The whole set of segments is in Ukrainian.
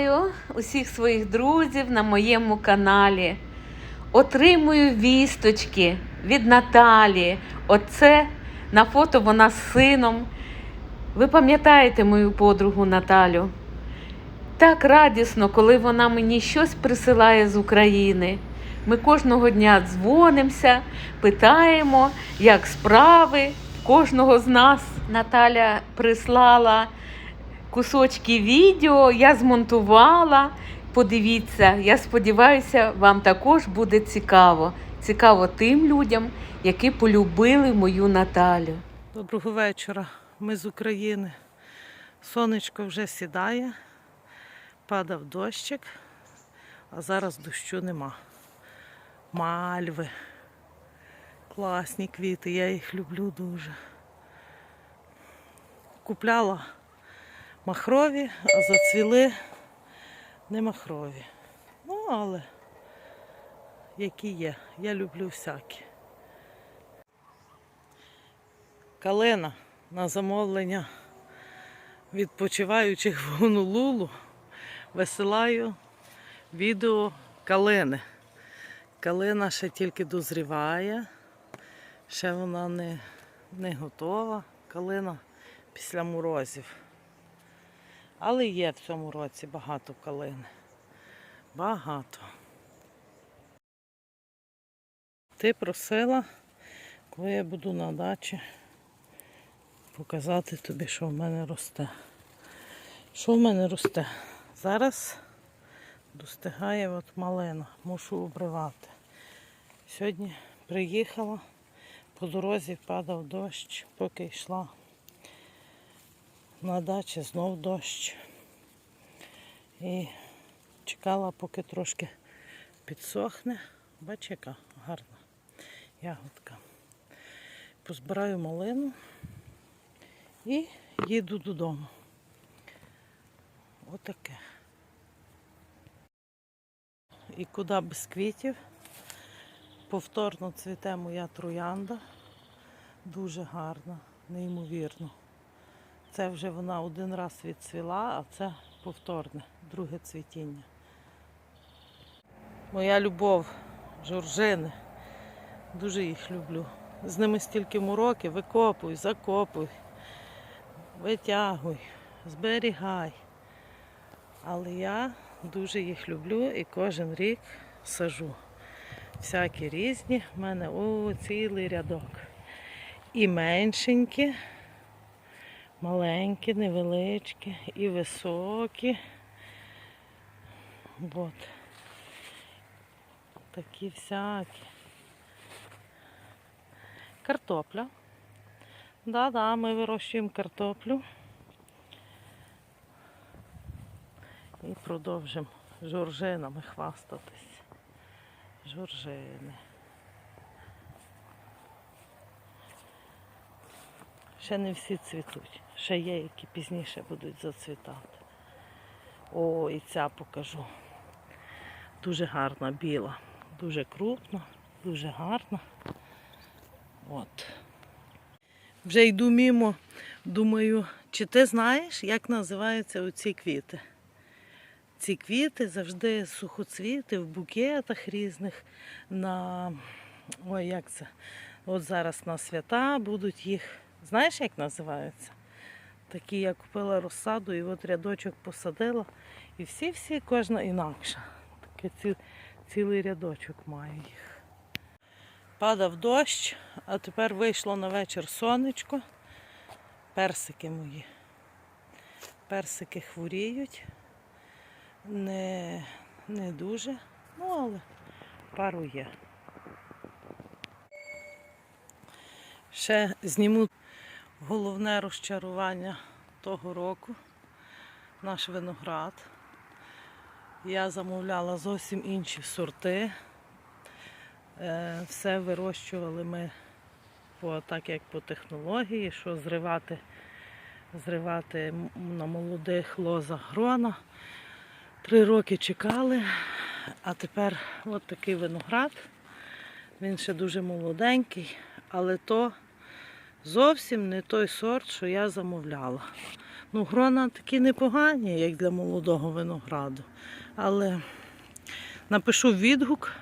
Вітаю усіх своїх друзів на моєму каналі. Отримую вісточки від Наталі. Оце на фото вона з сином. Ви пам'ятаєте мою подругу Наталю? Так радісно, коли вона мені щось присилає з України. Ми кожного дня дзвонимося, питаємо, як справи кожного з нас. Наталя прислала кусочки відео, я змонтувала. Подивіться, я сподіваюся, вам також буде цікаво. Цікаво тим людям, які полюбили мою Наталю. Доброго вечора. Ми з України. Сонечко вже сідає, падав дощик, а зараз дощу нема. Мальви. Класні квіти, я їх люблю дуже. Купляла махрові, а зацвіли не махрові. Ну, але які є. Я люблю всякі. Калина на замовлення відпочиваючих в Гонолулу висилаю відео калини. Калина ще тільки дозріває, ще вона не, не готова. Калина після морозів. Але є в цьому році багато калини. Багато. Ти просила, коли я буду на дачі, показати тобі, що в мене росте. Що в мене росте? Зараз достигає от малина, мушу обривати. Сьогодні приїхала, по дорозі падав дощ, поки йшла на дачі, знов дощ. І чекала, поки трошки підсохне. Бач, яка гарна ягодка. Позбираю малину і їду додому. Отаке. І куди без квітів. Повторно цвіте моя троянда. Дуже гарна, неймовірно. Це вже вона один раз відцвіла, а це повторне, друге цвітіння. Моя любов, жоржини. Дуже їх люблю. З ними стільки мороки, викопуй, закопуй, витягуй, зберігай. Але я дуже їх люблю і кожен рік сажу. Всякі різні. У мене о, цілий рядок. І меншенькі, маленькі, невеличкі, і високі. От. Такі всякі. Картопля. Да-да, ми вирощуємо картоплю. І продовжимо жоржинами хвастатись. Жоржини. Ще не всі цвітуть. Ще є, які пізніше будуть зацвітати. О, і ця покажу. Дуже гарна, біла. Дуже крупна, дуже гарна. От. Вже йду мімо, думаю, чи ти знаєш, як називаються оці квіти? Ці квіти завжди сухоцвіти в букетах різних. на Ой, як це? От зараз на свята будуть їх. Знаєш, як називаються? Такі я купила розсаду і от рядочок посадила. І всі-всі, кожна інакша. Таке ці, цілий рядочок маю їх. Падав дощ, а тепер вийшло на вечір сонечко. Персики мої. Персики хворіють. Не, не дуже, ну але пару є. Ще зніму головне розчарування того року. Наш виноград. Я замовляла зовсім інші сорти. Е, Все вирощували ми по, так як по технології, що зривати, зривати на молодих лозах грона. Три роки чекали, а тепер от такий виноград. Він ще дуже молоденький, але то Зовсім не той сорт, що я замовляла. Ну, грона такі непогані, як для молодого винограду. Але напишу відгук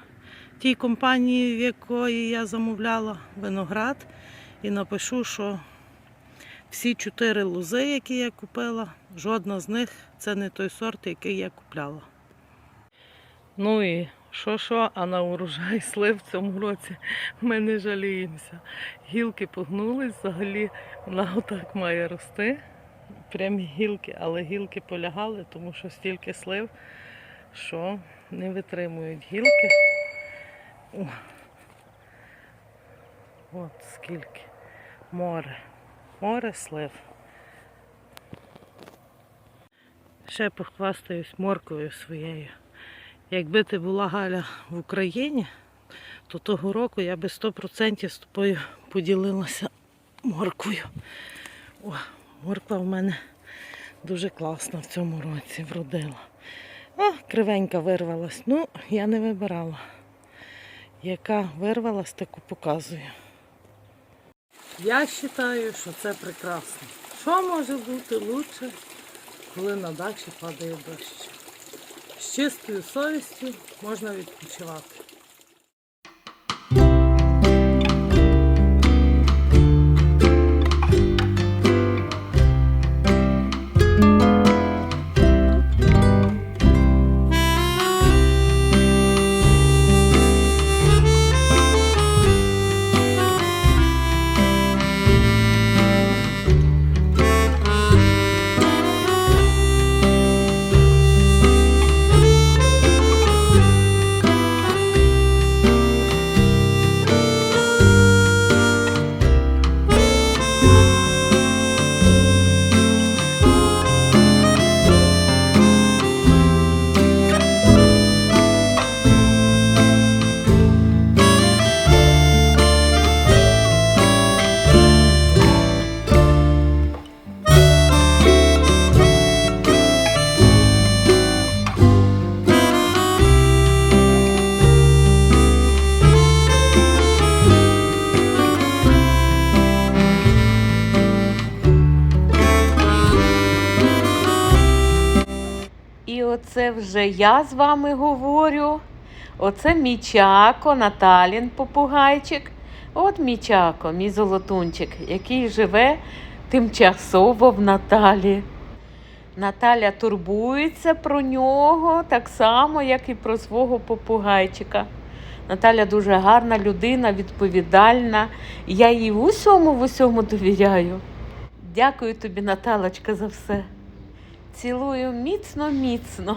тій компанії, в якої я замовляла виноград, і напишу, що всі чотири лози, які я купила, жодна з них це не той сорт, який я купляла. Ну і що що, а на урожай слив в цьому році ми не жаліємося. Гілки погнулись, взагалі вона отак має рости. Прямі гілки, але гілки полягали, тому що стільки слив, що не витримують гілки. О. От скільки. Море. Море слив. Ще похвастаюсь моркою своєю. Якби ти була Галя в Україні, то того року я би 100% з тобою поділилася морквою. О, морква в мене дуже класна в цьому році вродила. О, кривенька вирвалась. Ну, я не вибирала. Яка вирвалась, таку показую. Я вважаю, що це прекрасно. Що може бути лучше, коли на дачі падає дощ? З чистою совістю можна відпочивати. Вже я з вами говорю. Оце мій чако, Наталін попугайчик. От мій чако, мій золотунчик, який живе тимчасово в Наталі. Наталя турбується про нього так само, як і про свого попугайчика. Наталя дуже гарна людина, відповідальна. Я їй в усьому в усьому довіряю. Дякую тобі, Наталочка, за все. Цілую міцно, міцно.